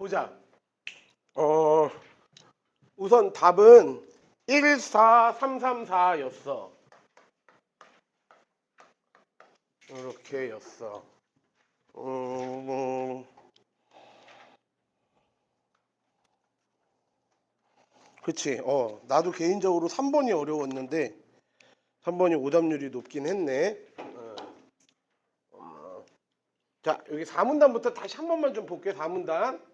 보자. 어, 우선 답은 14334였어. 이렇게였어. 음, 그치. 어, 나도 개인적으로 3번이 어려웠는데 3번이 오답률이 높긴 했네. 어. 어. 자, 여기 4문단부터 다시 한 번만 좀 볼게요. 4문단.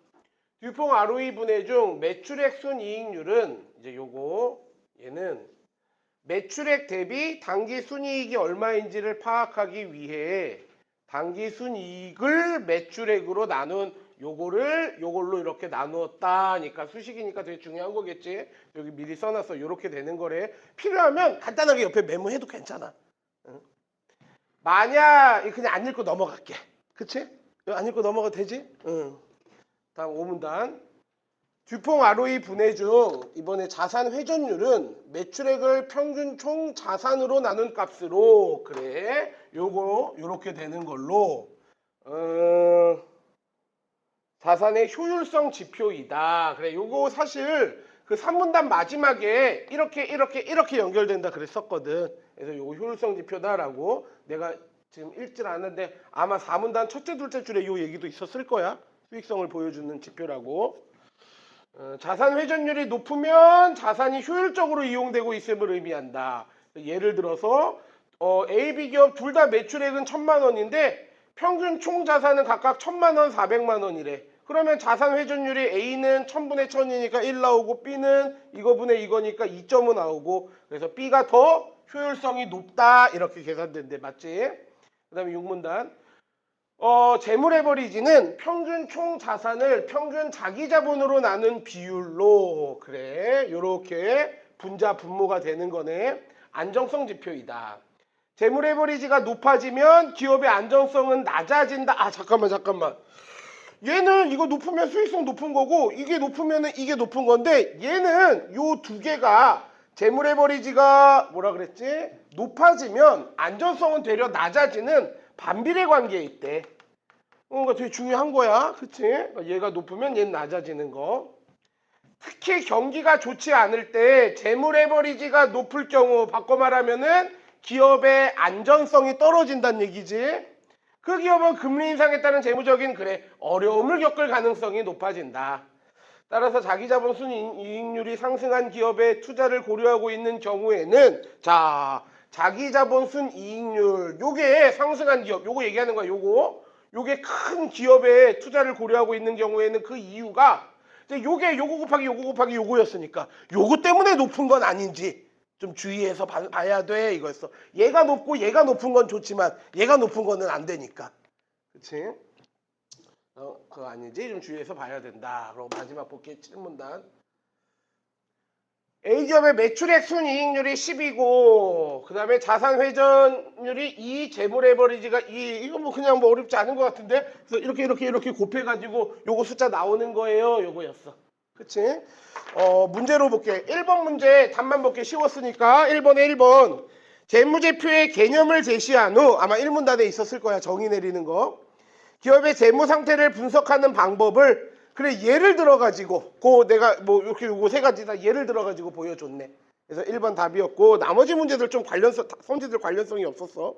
듀퐁 ROE 분해 중 매출액 순이익률은 이제 요거 얘는 매출액 대비 당기 순이익이 얼마인지를 파악하기 위해 당기 순이익을 매출액으로 나눈 요거를 요걸로 이렇게 나누었다니까 수식이니까 되게 중요한 거겠지 여기 미리 써놨어 요렇게 되는 거래 필요하면 간단하게 옆에 메모해도 괜찮아 응? 만약 그냥 안 읽고 넘어갈게 그치? 안 읽고 넘어가도 되지? 응. 다음 5문단. 듀퐁 ROE 분해 중 이번에 자산 회전율은 매출액을 평균 총 자산으로 나눈 값으로. 그래. 요거 요렇게 되는 걸로. 어, 자산의 효율성 지표이다. 그래 요거 사실 그 3문단 마지막에 이렇게 이렇게 이렇게 연결된다 그랬었거든. 그래서 요거 효율성 지표다라고 내가 지금 읽질 않는데 아마 4문단 첫째 둘째 줄에 요 얘기도 있었을 거야 수익성을 보여주는 지표라고 어, 자산 회전율이 높으면 자산이 효율적으로 이용되고 있음을 의미한다. 예를 들어서 어, A, B 기업 둘 다 매출액은 천만 원인데 평균 총 자산은 각각 천만 원, 사백만 원이래. 그러면 자산 회전율이 A는 천분의 천이니까 1 나오고 B는 이거분의 이거니까 2점은 나오고 그래서 B가 더 효율성이 높다 이렇게 계산된대 맞지? 그 다음에 6문단 어, 재물 에버리지는 평균 총 자산을 평균 자기 자본으로 나눈 비율로 그래 요렇게 분자 분모가 되는 거네 안정성 지표이다. 재물 에버리지가 높아지면 기업의 안정성은 낮아진다. 아 잠깐만 잠깐만. 얘는 이거 높으면 수익성 높은 거고 이게 높으면은 이게 높은 건데 얘는 요 두 개가 재물 에버리지가 뭐라 그랬지? 높아지면 안전성은 되려 낮아지는 반비례 관계에 있대. 어, 그러니까 되게 중요한 거야. 그치? 얘가 높으면 얘는 낮아지는 거. 특히 경기가 좋지 않을 때 재물 에버리지가 높을 경우 바꿔 말하면은 기업의 안전성이 떨어진다는 얘기지. 그 기업은 금리 인상에 따른 재무적인 그래 어려움을 겪을 가능성이 높아진다. 따라서 자기 자본 순이익률이 상승한 기업에 투자를 고려하고 있는 경우에는 자 자기 자본 순 이익률 요게 상승한 기업 요거 얘기하는 거야 요거 요게 큰 기업에 투자를 고려하고 있는 경우에는 그 이유가 이제 요게 요거 곱하기 요거 곱하기 요거였으니까 요거 때문에 높은 건 아닌지 좀 주의해서 봐, 봐야 돼 이거였어 얘가 높고 얘가 높은 건 좋지만 얘가 높은 거는 안 되니까 그치? 어, 그거 아니지? 좀 주의해서 봐야 된다. 그리고 마지막 볼게 7문단. A기업의 매출액 순이익률이 10이고 그 다음에 자산 회전율이 2, 재물 에버리지가 2 이거 뭐 그냥 뭐 어렵지 않은 것 같은데? 그래서 이렇게 이렇게 이렇게 곱해가지고 요거 숫자 나오는 거예요. 요거였어. 그치? 어 문제로 볼게. 1번 문제 답만 볼게. 쉬웠으니까. 1번에 1번. 재무제표의 개념을 제시한 후 아마 1문단에 있었을 거야. 정의 내리는 거. 기업의 재무 상태를 분석하는 방법을 그래 예를 들어 가지고 고 내가 뭐 이렇게 요거 세 가지 다 예를 들어 가지고 보여줬네. 그래서 1번 답이었고 나머지 문제들 좀 관련성 성질들 관련성이 없었어.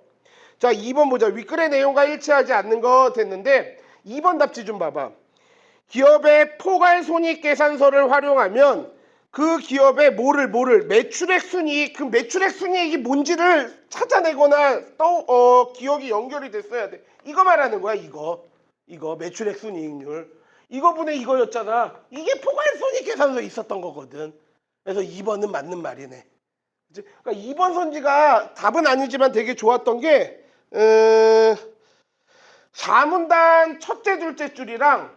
자 2번 보자. 윗글의 내용과 일치하지 않는 거 됐는데 2번 답지 좀 봐봐. 기업의 포괄 손익 계산서를 활용하면 그 기업의 뭐를 뭐를 매출액 순이익 그 매출액 순이익이 뭔지를 찾아내거나 또 어, 기억이 연결이 됐어야 돼. 이거 말하는 거야 이거 이거 매출액 순이익률 이거 분의 이거였잖아. 이게 포괄 손익 계산서에 있었던 거거든. 그래서 2번은 맞는 말이네. 그치? 그러니까 2번 선지가 답은 아니지만 되게 좋았던 게 어, 4문단 첫째 둘째 줄이랑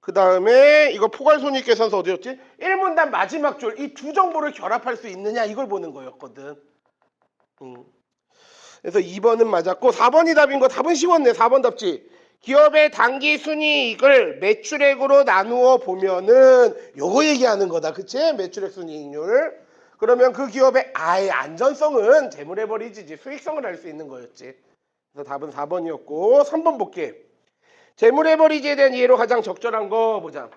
그 다음에 이거 포괄손익 계산서 어디였지? 1문단 마지막 줄 이 두 정보를 결합할 수 있느냐 이걸 보는 거였거든. 음. 그래서 2번은 맞았고 4번이 답인 거 답은 쉬웠네. 4번 답지. 기업의 단기 순이익을 매출액으로 나누어 보면은 요거 얘기하는 거다. 그치? 매출액 순이익률. 그러면 그 기업의 아예 안전성은 재물에 버리지 수익성을 알 수 있는 거였지. 그래서 답은 4번이었고 3번 볼게. 재물해버리지에 대한 이해로 가장 적절한 거 보자.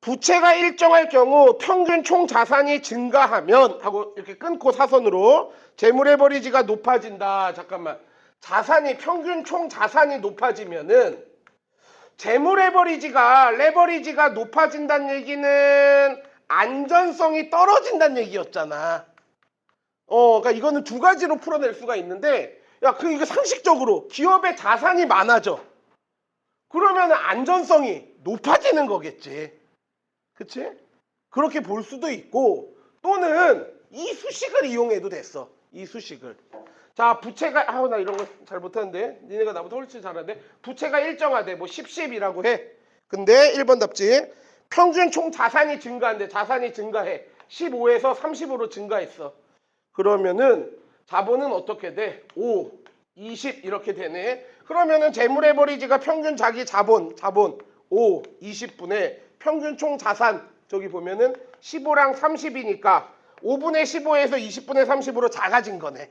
부채가 일정할 경우 평균 총 자산이 증가하면 하고 이렇게 끊고 사선으로 재물해버리지가 높아진다. 잠깐만. 자산이 평균 총 자산이 높아지면은 재물해버리지가 레버리지가 높아진다는 얘기는 안전성이 떨어진다는 얘기였잖아. 어, 그러니까 이거는 두 가지로 풀어낼 수가 있는데, 야, 그 이거 상식적으로 기업의 자산이 많아져. 그러면 안전성이 높아지는 거겠지. 그치? 그렇게 볼 수도 있고, 또는 이 수식을 이용해도 됐어. 이 수식을. 자, 부채가, 아우, 나 이런 거 잘 못하는데. 니네가 나보다 훨씬 잘하는데. 부채가 일정하대. 뭐, 10, 10이라고 해. 근데 1번 답지. 평균 총 자산이 증가한대. 자산이 증가해. 15에서 30으로 증가했어. 그러면은 자본은 어떻게 돼? 5, 20 이렇게 되네. 그러면은 재물해버리지가 평균 자기 자본, 자본 5, 20분의 평균 총 자산 저기 보면은 15랑 30이니까 5분의 15에서 20분의 30으로 작아진 거네.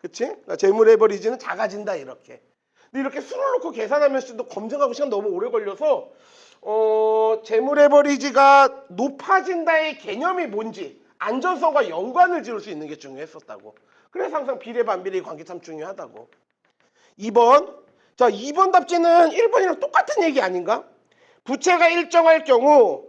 그치? 그러니까 재물해버리지는 작아진다 이렇게. 근데 이렇게 수를 놓고 계산하면 또 검증하고 시간 너무 오래 걸려서 어, 재물해버리지가 높아진다의 개념이 뭔지 안전성과 연관을 지을 수 있는 게 중요했었다고. 그래서 항상 비례 반비례 관계 참 중요하다고. 2번. 자, 2번 답지는 1번이랑 똑같은 얘기 아닌가? 부채가 일정할 경우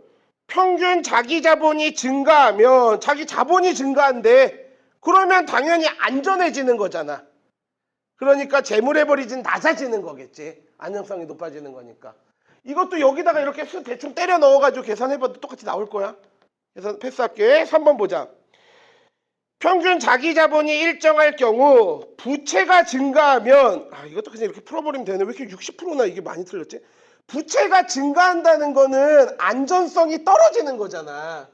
평균 자기 자본이 증가하면 자기 자본이 증가한데 그러면 당연히 안전해지는 거잖아. 그러니까 재물해버리진 낮아지는 거겠지. 안정성이 높아지는 거니까. 이것도 여기다가 이렇게 수 대충 때려 넣어가지고 계산해봐도 똑같이 나올 거야. 그래서 패스할게. 3번 보자. 평균 자기 자본이 일정할 경우 부채가 증가하면 아 이것도 그냥 이렇게 풀어버리면 되네. 왜 이렇게 60%나 이게 많이 틀렸지? 부채가 증가한다는 거는 안전성이 떨어지는 거잖아.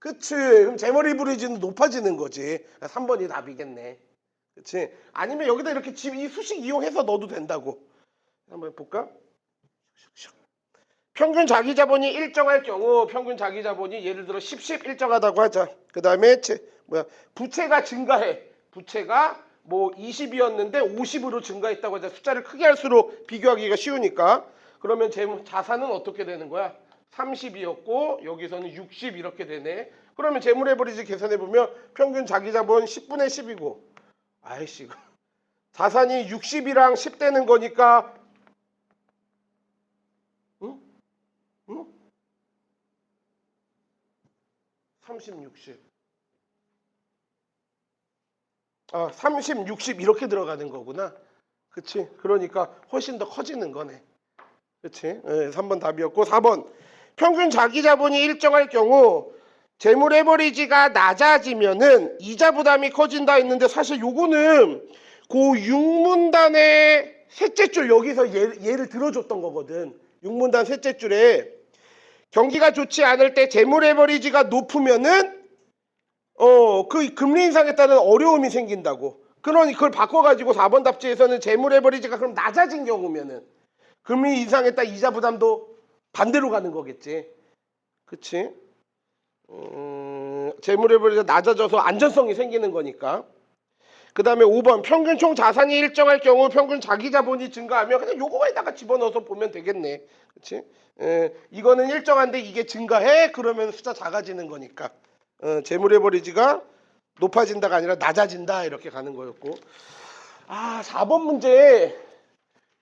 그치? 그럼 재머리 부리지는 높아지는 거지. 3번이 답이겠네. 그치? 아니면 여기다 이렇게 집이 수식 이용해서 넣어도 된다고. 한번 볼까? 평균 자기 자본이 일정할 경우 평균 자기 자본이 예를 들어 10, 10 일정하다고 하자. 그 다음에 뭐야 부채가 증가해. 부채가 뭐 20이었는데 50으로 증가했다고 하자. 숫자를 크게 할수록 비교하기가 쉬우니까. 그러면 재 자산은 어떻게 되는 거야? 30이었고 여기서는 60 이렇게 되네. 그러면 재물해버리지 계산해 보면 평균 자기 자본 10분의 10이고 아이씨 자산이 60이랑 10 되는 거니까 응? 응? 30, 60. 아, 30, 60 이렇게 들어가는 거구나. 그치? 그러니까 훨씬 더 커지는 거네. 그치? 예, 3번 답이었고 4번 평균 자기 자본이 일정할 경우 재물해버리지가 낮아지면은 이자 부담이 커진다 했는데 사실 요거는 고 육문단의 셋째 줄 여기서 예, 예를 들어줬던 거거든. 육문단 셋째 줄에 경기가 좋지 않을 때 재물해버리지가 높으면은 어 그 금리 인상에 따른 어려움이 생긴다고. 그러니 그걸 바꿔가지고 4번 답지에서는 재물해버리지가 그럼 낮아진 경우면은 금리 인상에 따라 이자 부담도 반대로 가는 거겠지. 그치? 음, 재물해버리지가 낮아져서 안전성이 생기는 거니까. 그 다음에 5번 평균 총 자산이 일정할 경우 평균 자기 자본이 증가하면 그냥 요거에다가 집어넣어서 보면 되겠네. 그치? 에, 이거는 일정한데 이게 증가해? 그러면 숫자 작아지는 거니까. 어, 재물해버리지가 높아진다가 아니라 낮아진다 이렇게 가는 거였고. 아 4번 문제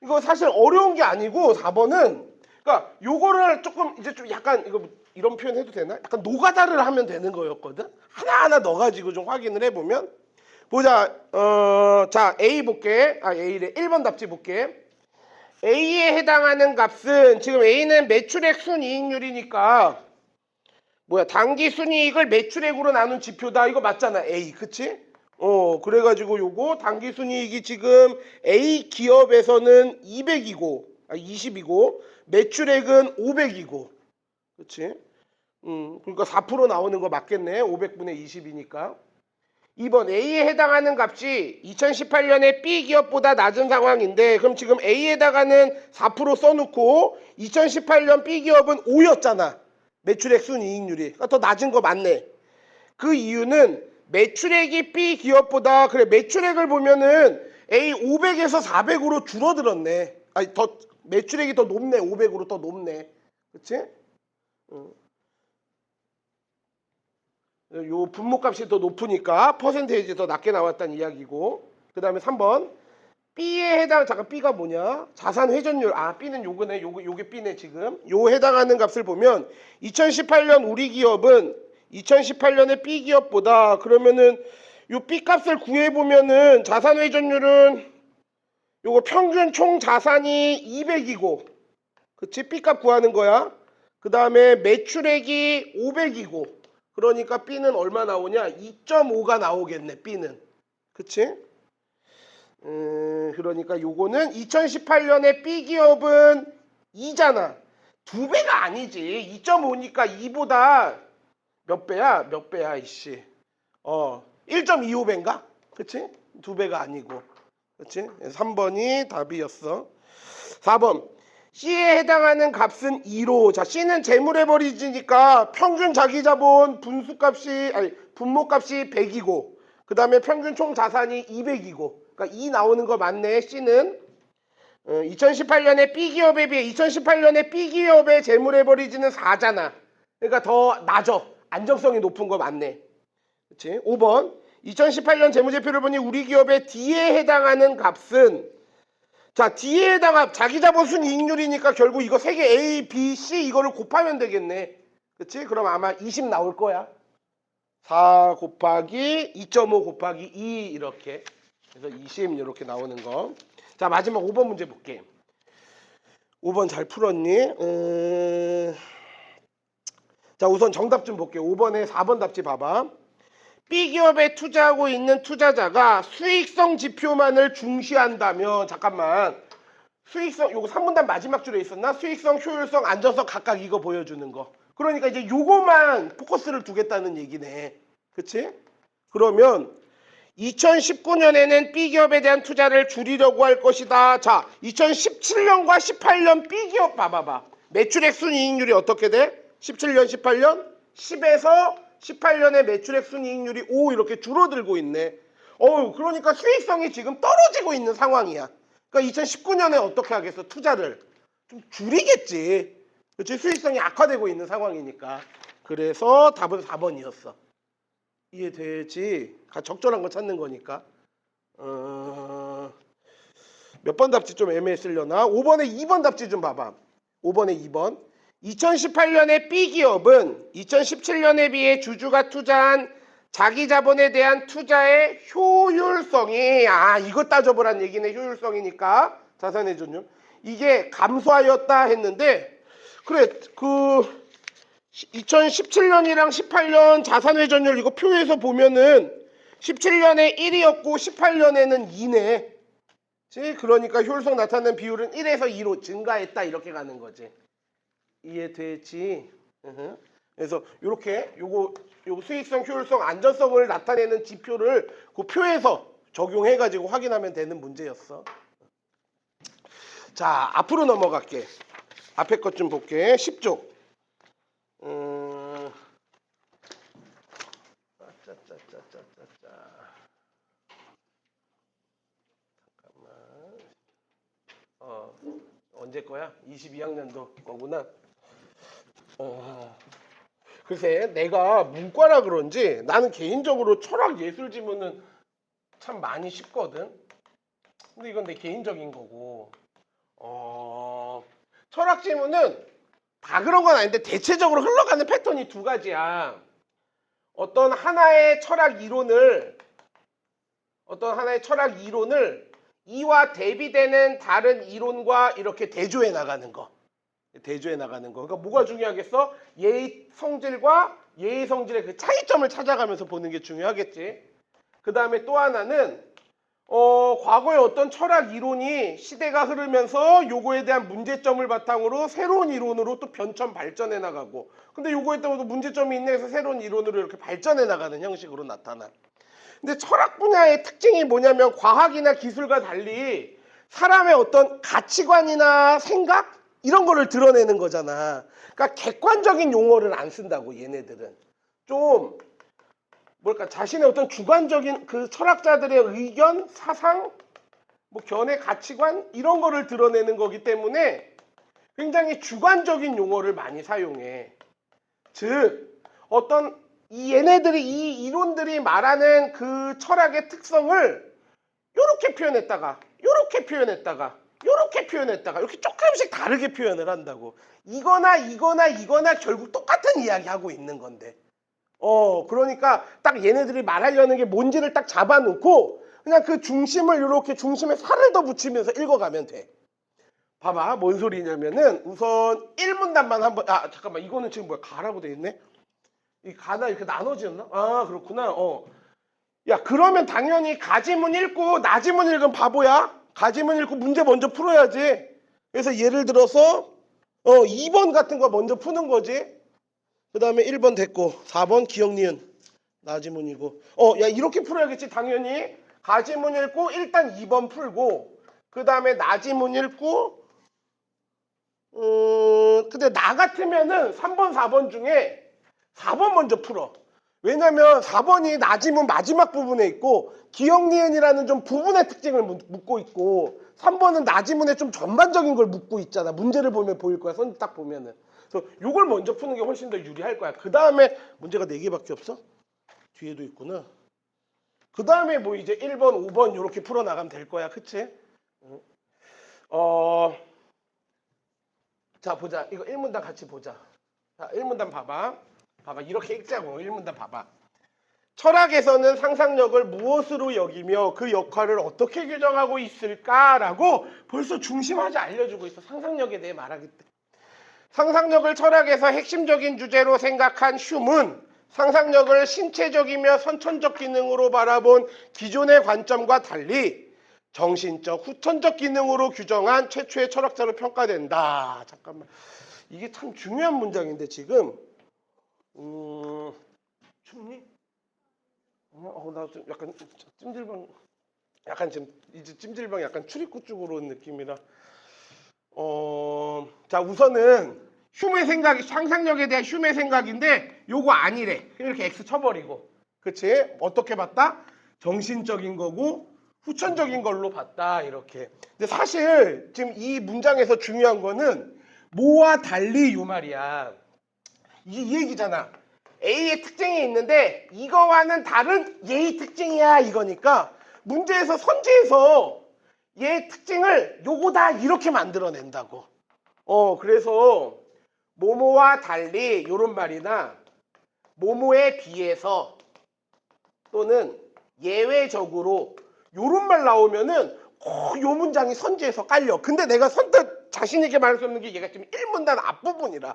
이거 사실 어려운 게 아니고 4번은 그러니까 요거를 조금 이제 좀 약간 이거 이런 표현 해도 되나? 약간 노가다를 하면 되는 거였거든. 하나하나 넣어 가지고 좀 확인을 해 보면 보자. 어, 자 A 볼게. 아 A래. 1번 답지 볼게. A에 해당하는 값은 지금 A는 매출액 순이익률이니까 뭐야 단기 순이익을 매출액으로 나눈 지표다. 이거 맞잖아. A 그치? 어 그래가지고 요거 단기 순이익이 지금 A 기업에서는 200이고 아 20이고 매출액은 500이고 그치? 음 그러니까 4% 나오는 거 맞겠네. 500분의 20이니까. 2번 A에 해당하는 값이 2018년에 B 기업보다 낮은 상황인데 그럼 지금 A에다가는 4% 써놓고 2018년 B 기업은 5였잖아. 매출액 순이익률이. 그러니까 더 낮은 거 맞네. 그 이유는 매출액이 B 기업보다 그래 매출액을 보면은 A 500에서 400으로 줄어들었네. 아니 더 매출액이 더 높네. 500으로 더 높네. 그치? 어. 요 분모값이 더 높으니까 퍼센테이지 더 낮게 나왔다는 이야기고 그 다음에 3번 B에 해당 잠깐 B가 뭐냐 자산 회전율 아 B는 요거네 요거 요게 B네 지금 요 해당하는 값을 보면 2018년 우리 기업은 2018년의 B 기업보다 그러면은 요 B 값을 구해 보면은 자산 회전율은 요거 평균 총 자산이 200이고 그치 B 값 구하는 거야 그 다음에 매출액이 500이고 그러니까 B는 얼마 나오냐 2.5가 나오겠네 B는 그치 음, 그러니까 요거는 2018년에 B 기업은 2잖아. 두 배가 아니지. 2.5니까 2보다 몇 배야? 몇 배야, 이씨. 어, 1.25배인가? 그치? 두 배가 아니고. 그치? 3번이 답이었어. 4번. C에 해당하는 값은 2로. 자, C는 재물의 버리지니까 평균 자기 자본 분수값이, 아니, 분모값이 100이고, 그 다음에 평균 총 자산이 200이고, 그러니까 2 나오는 거 맞네. C는 어, 2018년에 B 기업에 비해 2018년에 B 기업의 재물의 버리지는 4잖아. 그러니까 더 낮아. 안정성이 높은 거 맞네. 그렇지? 5번 2018년 재무제표를 보니 우리 기업의 D에 해당하는 값은 자 D에 해당한 자기 자본 순이익률이니까 결국 이거 세 개 A, B, C 이거를 곱하면 되겠네. 그렇지? 그럼 아마 20 나올 거야. 4 곱하기 2.5 곱하기 2 이렇게 그래서 20 이렇게 나오는 거. 자 마지막 5번 문제 볼게. 5번 잘 풀었니? 음... 자 우선 정답 좀 볼게요. 5번에 4번 답지 봐봐. B 기업에 투자하고 있는 투자자가 수익성 지표만을 중시한다면 잠깐만 수익성 요거 3분단 마지막 줄에 있었나? 수익성, 효율성, 안전성 각각 이거 보여주는 거. 그러니까 이제 요거만 포커스를 두겠다는 얘기네. 그치? 그러면 2019년에는 B기업에 대한 투자를 줄이려고 할 것이다. 자, 2017년과 18년 B기업 봐봐봐. 매출액 순이익률이 어떻게 돼? 17년, 18년? 10에서 18년의 매출액 순이익률이 5 이렇게 줄어들고 있네. 어우, 그러니까 수익성이 지금 떨어지고 있는 상황이야. 그러니까 2019년에 어떻게 하겠어? 투자를 좀 줄이겠지. 그렇지? 수익성이 악화되고 있는 상황이니까. 그래서 답은 4번이었어. 이해되지? 가- 적절한 거 찾는 거니까. 어... 몇번 답지 좀 애매했으려나? 5번에 2번 답지 좀 봐봐. 5번에 2번. 2018년에 B 기업은 2017년에 비해 주주가 투자한 자기 자본에 대한 투자의 효율성이 아 이거 따져보란 얘기네 효율성이니까 자산의 전율 이게 감소하였다 했는데 그래 그 2017년이랑 18년 자산 회전율 이거 표에서 보면은 17년에 1이었고 18년에는 2네. 지 그러니까 효율성 나타내는 비율은 1에서 2로 증가했다 이렇게 가는 거지. 이해되지? 그래서 이렇게 요거 요 수익성, 효율성, 안전성을 나타내는 지표를 그 표에서 적용해 가지고 확인하면 되는 문제였어. 자, 앞으로 넘어갈게. 앞에 것 좀 볼게. 10조. 음. 짜짜짜짜짜짜. 잠깐만. 어. 언제 거야? 22학년도 거구나. 어. 글쎄, 내가 문과라 그런지 나는 개인적으로 철학 예술 지문은 참 많이 쉽거든. 근데 이건 내 개인적인 거고. 어. 철학 지문은 다 그런 건 아닌데 대체적으로 흘러가는 패턴이 두 가지야. 어떤 하나의 철학 이론을 어떤 하나의 철학 이론을 이와 대비되는 다른 이론과 이렇게 대조해 나가는 거. 대조해 나가는 거. 그러니까 뭐가 중요하겠어? 예의 성질과 예의 성질의 그 차이점을 찾아가면서 보는 게 중요하겠지. 그 다음에 또 하나는 어, 과거의 어떤 철학 이론이 시대가 흐르면서 요거에 대한 문제점을 바탕으로 새로운 이론으로 또 변천 발전해 나가고 근데 요거에 또한 문제점이 있네 해서 새로운 이론으로 이렇게 발전해 나가는 형식으로 나타나. 근데 철학 분야의 특징이 뭐냐면 과학이나 기술과 달리 사람의 어떤 가치관이나 생각 이런 거를 드러내는 거잖아. 그러니까 객관적인 용어를 안 쓴다고 얘네들은 좀 뭘까 자신의 어떤 주관적인 그 철학자들의 의견, 사상 뭐 견해 가치관 이런 거를 드러내는 거기 때문에 굉장히 주관적인 용어를 많이 사용해. 즉 어떤 이 얘네들이 이 이론들이 말하는 그 철학의 특성을 요렇게 표현했다가 요렇게 표현했다가 요렇게 표현했다가 이렇게 조금씩 다르게 표현을 한다고. 이거나 이거나 이거나 결국 똑같은 이야기 하고 있는 건데. 어, 그러니까 딱 얘네들이 말하려는 게 뭔지를 딱 잡아놓고 그냥 그 중심을 이렇게 중심에 살을 더 붙이면서 읽어가면 돼. 봐봐, 뭔 소리냐면은 우선 1문단만 한번, 아, 잠깐만, 이거는 지금 뭐야? 가라고 돼 있네? 이 가나 이렇게 나눠지었나? 아, 그렇구나. 어. 야, 그러면 당연히 가지문 읽고 나지문 읽은 바보야? 가지문 읽고 문제 먼저 풀어야지. 그래서 예를 들어서, 어, 2번 같은 거 먼저 푸는 거지. 그 다음에 1번 됐고 4번 기억 니은 나지문이고 어 야 이렇게 풀어야겠지 당연히 가지문 읽고 일단 2번 풀고 그 다음에 나지문 읽고 음 근데 나 같으면은 3번 4번 중에 4번 먼저 풀어 왜냐면 4번이 나지문 마지막 부분에 있고 기억 니은이라는 좀 부분의 특징을 묻- 묻고 있고 3번은 나지문의 좀 전반적인 걸 묻고 있잖아 문제를 보면 보일 거야 선 딱 보면은 그래서 요걸 먼저 푸는 게 훨씬 더 유리할 거야. 그 다음에 문제가 4개밖에 없어? 뒤에도 있구나. 그 다음에 뭐 이제 1번, 5번 이렇게 풀어나가면 될 거야. 그치? 응. 어, 자, 보자. 이거 1문단 같이 보자. 자, 1문단 봐봐. 봐봐. 이렇게 읽자고. 1문단 봐봐. 철학에서는 상상력을 무엇으로 여기며 그 역할을 어떻게 규정하고 있을까라고 벌써 중심하지 알려주고 있어. 상상력에 대해 말하기 때문에. 상상력을 철학에서 핵심적인 주제로 생각한 흉은 상상력을 신체적이며 선천적 기능으로 바라본 기존의 관점과 달리 정신적, 후천적 기능으로 규정한 최초의 철학자로 평가된다. 잠깐만. 이게 참 중요한 문장인데 지금 음, 춥니? 어, 나 좀 약간 찜질방 약간 지금 이제 찜질방 약간 출입구 쪽으로 온 느낌이라 어, 자 우선은 흉의 생각이 상상력에 대한 흉의 생각인데 요거 아니래. 이렇게 X 쳐버리고. 그치? 어떻게 봤다? 정신적인 거고 후천적인 걸로 봤다. 이렇게. 근데 사실 지금 이 문장에서 중요한 거는 뭐와 달리 요 말이야. 이, 이 얘기잖아. A의 특징이 있는데 이거와는 다른 얘의 특징이야 이거니까 문제에서 선지에서 얘의 특징을 요거다 이렇게 만들어낸다고. 어 그래서 모모와 달리 요런 말이나 모모에 비해서 또는 예외적으로 요런 말 나오면은 꼭요 문장이 선지에서 깔려. 근데 내가 선뜻 자신 있게 말할 수 없는 게 얘가 지금 1문단 앞부분이라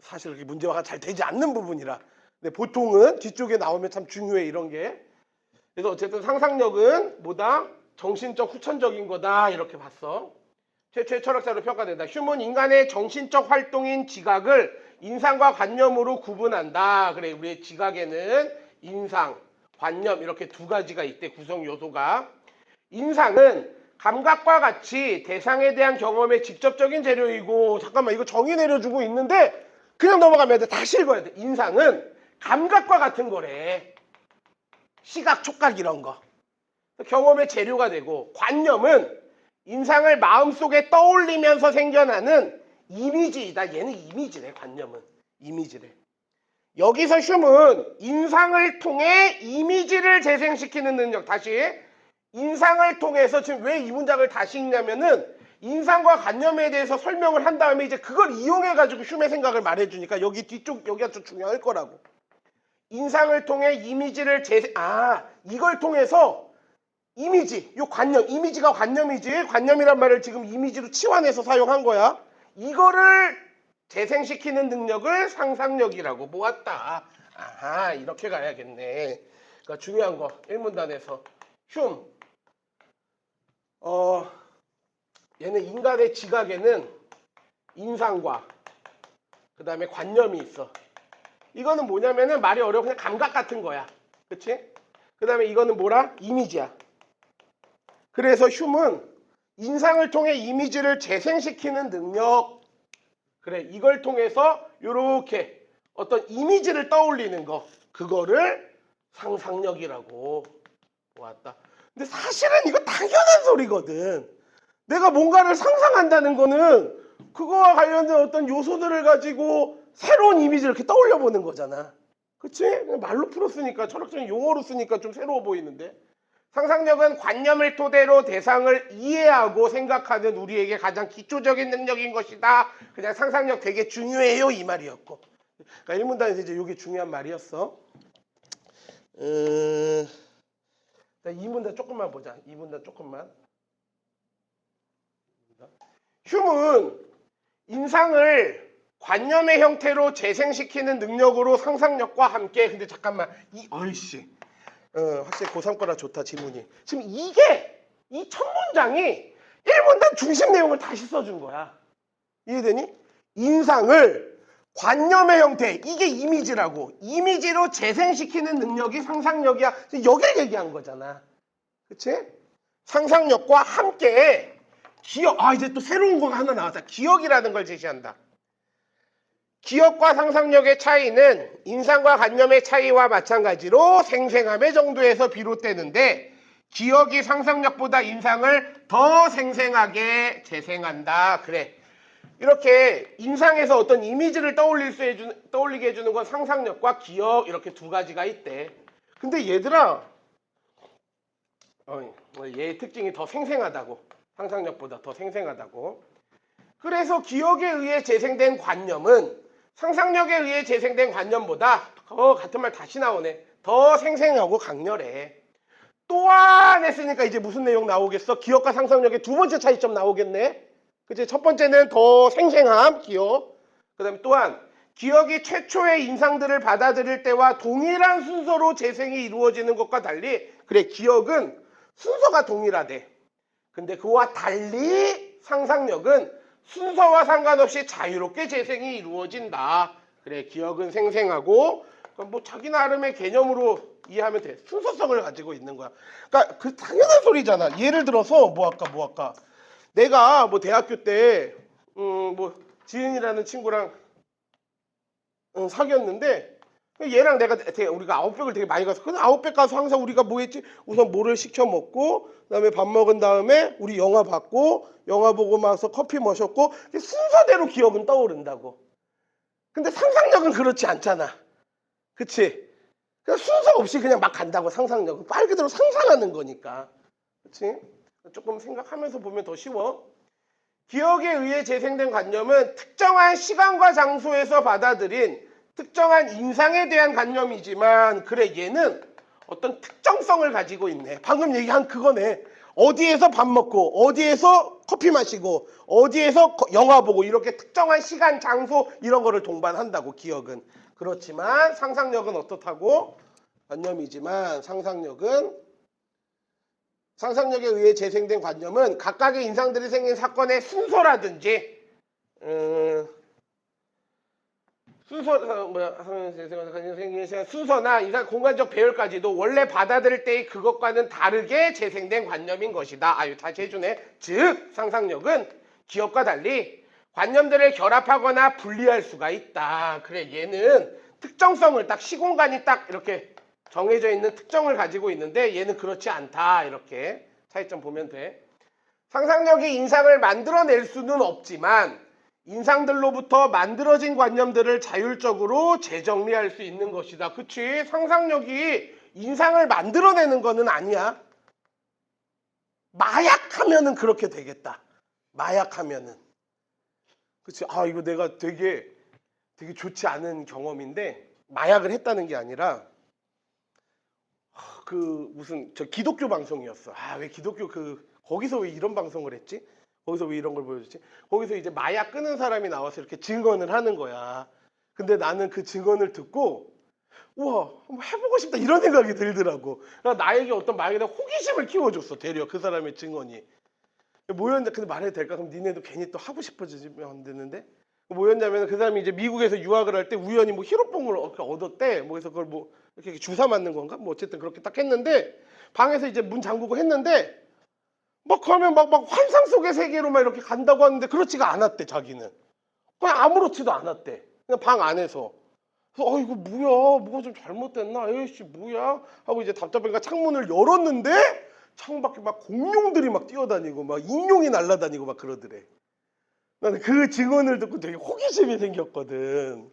사실 그렇게 문제화가 잘 되지 않는 부분이라. 근데 보통은 뒤쪽에 나오면 참 중요해 이런 게. 그래서 어쨌든 상상력은 뭐다? 정신적 후천적인 거다 이렇게 봤어. 최초의 철학자로 평가된다. 휴먼 인간의 정신적 활동인 지각을 인상과 관념으로 구분한다. 그래 우리의 지각에는 인상, 관념 이렇게 두 가지가 있대 구성 요소가. 인상은 감각과 같이 대상에 대한 경험의 직접적인 재료이고 잠깐만 이거 정의 내려주고 있는데 그냥 넘어가면 돼. 다시 읽어야 돼. 인상은 감각과 같은 거래. 시각, 촉각 이런 거. 경험의 재료가 되고 관념은 인상을 마음속에 떠올리면서 생겨나는 이미지이다. 얘는 이미지래. 관념은 이미지래. 여기서 흉은 인상을 통해 이미지를 재생시키는 능력. 다시 인상을 통해서 지금 왜 이 문장을 다시 읽냐면은 인상과 관념에 대해서 설명을 한 다음에 이제 그걸 이용해 가지고 흉의 생각을 말해 주니까 여기 뒤쪽 여기가 좀 중요할 거라고. 인상을 통해 이미지를 재생 아 이걸 통해서 이미지, 요 관념, 이미지가 관념이지. 관념이란 말을 지금 이미지로 치환해서 사용한 거야. 이거를 재생시키는 능력을 상상력이라고 모았다. 아하, 이렇게 가야겠네. 그러니까 중요한 거, 1문단에서. 흉. 어, 얘는 인간의 지각에는 인상과 그 다음에 관념이 있어. 이거는 뭐냐면은 말이 어려워. 그냥 감각 같은 거야. 그치? 그 다음에 이거는 뭐라? 이미지야. 그래서 흉은 인상을 통해 이미지를 재생시키는 능력. 그래, 이걸 통해서 이렇게 어떤 이미지를 떠올리는 거. 그거를 상상력이라고 보았다. 근데 사실은 이거 당연한 소리거든. 내가 뭔가를 상상한다는 거는 그거와 관련된 어떤 요소들을 가지고 새로운 이미지를 이렇게 떠올려 보는 거잖아. 그치? 말로 풀었으니까 철학적인 용어로 쓰니까 좀 새로워 보이는데. 상상력은 관념을 토대로 대상을 이해하고 생각하는 우리에게 가장 기초적인 능력인 것이다. 그냥 상상력 되게 중요해요 이 말이었고. 그러니까 일문단에서 이제 이게 중요한 말이었어. 음, 자, 2문단 조금만 보자. 2문단 조금만. 흉은 인상을 관념의 형태로 재생시키는 능력으로 상상력과 함께 근데 잠깐만 이 어이씨. 어, 확실히 고3 거라 좋다 지문이. 지금 이게 이 첫 문장이 1문단 중심 내용을 다시 써준 거야. 이해되니? 인상을 관념의 형태 이게 이미지라고. 이미지로 재생시키는 능력이 상상력이야. 여길 얘기한 거잖아. 그치? 상상력과 함께 기억 아 이제 또 새로운 거가 하나 나왔다 기억이라는 걸 제시한다 기억과 상상력의 차이는 인상과 관념의 차이와 마찬가지로 생생함의 정도에서 비롯되는데 기억이 상상력보다 인상을 더 생생하게 재생한다. 그래. 이렇게 인상에서 어떤 이미지를 떠올릴 수 해주는, 떠올리게 해주는 건 상상력과 기억 이렇게 두 가지가 있대. 근데 얘들아, 어, 얘의 특징이 더 생생하다고. 상상력보다 더 생생하다고. 그래서 기억에 의해 재생된 관념은 상상력에 의해 재생된 관념보다 더 같은 말 다시 나오네. 더 생생하고 강렬해. 또한 했으니까 이제 무슨 내용 나오겠어? 기억과 상상력의 두 번째 차이점 나오겠네. 그치? 첫 번째는 더 생생함, 기억. 그 다음에 또한 기억이 최초의 인상들을 받아들일 때와 동일한 순서로 재생이 이루어지는 것과 달리 그래 기억은 순서가 동일하대. 근데 그와 달리 상상력은 순서와 상관없이 자유롭게 재생이 이루어진다. 그래 기억은 생생하고 뭐 자기 나름의 개념으로 이해하면 돼. 순서성을 가지고 있는 거야. 그러니까 그 당연한 소리잖아. 예를 들어서 뭐 할까 뭐 할까. 내가 뭐 대학교 때 음 뭐 지은이라는 친구랑 음, 사귀었는데 얘랑 내가 되게 우리가 아웃백을 되게 많이 가서 그 아웃백 가서 항상 우리가 뭐 했지? 우선 뭐를 시켜 먹고 그다음에 밥 먹은 다음에 우리 영화 봤고 영화 보고 나서 커피 마셨고 순서대로 기억은 떠오른다고. 근데 상상력은 그렇지 않잖아. 그치? 그냥 순서 없이 그냥 막 간다고 상상력은. 말 그대로 상상하는 거니까. 그치? 조금 생각하면서 보면 더 쉬워. 기억에 의해 재생된 관념은 특정한 시간과 장소에서 받아들인 특정한 인상에 대한 관념이지만 그래 얘는 어떤 특정성을 가지고 있네. 방금 얘기한 그거네. 어디에서 밥 먹고 어디에서 커피 마시고 어디에서 거- 영화 보고 이렇게 특정한 시간, 장소 이런 거를 동반한다고 기억은. 그렇지만 상상력은 어떻다고? 관념이지만 상상력은 상상력에 의해 재생된 관념은 각각의 인상들이 생긴 사건의 순서라든지 음, 순서 어, 뭐야 생긴 순서나 이상 공간적 배열까지도 원래 받아들일 때의 그것과는 다르게 재생된 관념인 것이다. 아유 다시 해주네. 즉 상상력은 기억과 달리 관념들을 결합하거나 분리할 수가 있다. 그래 얘는 특정성을 딱 시공간이 딱 이렇게 정해져 있는 특정을 가지고 있는데 얘는 그렇지 않다. 이렇게 차이점 보면 돼. 상상력이 인상을 만들어낼 수는 없지만 인상들로부터 만들어진 관념들을 자율적으로 재정리할 수 있는 것이다. 그치? 상상력이 인상을 만들어내는 거는 아니야. 마약하면은 그렇게 되겠다. 마약하면은. 그치? 아, 이거 내가 되게, 되게 좋지 않은 경험인데, 마약을 했다는 게 아니라, 하, 그, 무슨, 저 기독교 방송이었어. 아, 왜 기독교 그, 거기서 왜 이런 방송을 했지? 거기서 왜 이런 걸 보여줬지? 거기서 이제 마약 끄는 사람이 나와서 이렇게 증언을 하는 거야. 근데 나는 그 증언을 듣고 우와 한번 해보고 싶다 이런 생각이 들더라고. 나에게 어떤 마약에 대한 호기심을 키워줬어 되려 그 사람의 증언이. 뭐였는데 근데 말해도 될까? 그럼 니네도 괜히 또 하고 싶어지면 안 되는데 뭐였냐면 그 사람이 이제 미국에서 유학을 할 때 우연히 뭐 히로뽕을 얻- 얻었대. 뭐 그래서 그걸 뭐 이렇게 주사 맞는 건가? 뭐 어쨌든 그렇게 딱 했는데 방에서 이제 문 잠그고 했는데 막 그러면 막, 막 환상 속의 세계로 막 이렇게 간다고 하는데 그렇지가 않았대 자기는 그냥 아무렇지도 않았대 그냥 방 안에서 그래서 어 이거 뭐야 뭐가 좀 잘못됐나 에이씨 뭐야 하고 이제 답답하니까 창문을 열었는데 창밖에 막 공룡들이 막 뛰어다니고 막 인룡이 날아다니고 막 그러더래. 나는 그 증언을 듣고 되게 호기심이 생겼거든.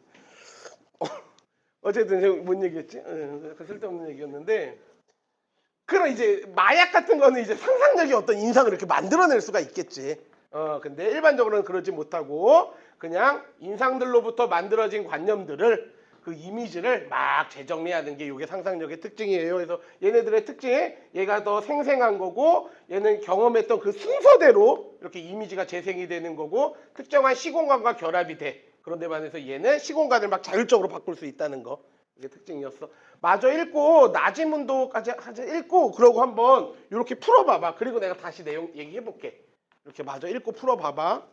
어, 어쨌든 제가 뭔 얘기했지? 어, 그 쓸데없는 얘기였는데 그런 이제 마약 같은 거는 이제 상상력의 어떤 인상을 이렇게 만들어낼 수가 있겠지. 어 근데 일반적으로는 그러지 못하고 그냥 인상들로부터 만들어진 관념들을 그 이미지를 막 재정리하는 게 이게 상상력의 특징이에요. 그래서 얘네들의 특징이 얘가 더 생생한 거고 얘는 경험했던 그 순서대로 이렇게 이미지가 재생이 되는 거고 특정한 시공간과 결합이 돼. 그런데 반해서 얘는 시공간을 막 자율적으로 바꿀 수 있다는 거. 이게 특징이었어. 마저 읽고 낮은 문도까지 하자 읽고 그러고 한번 이렇게 풀어봐봐. 그리고 내가 다시 내용 얘기해 볼게. 이렇게 마저 읽고 풀어봐봐.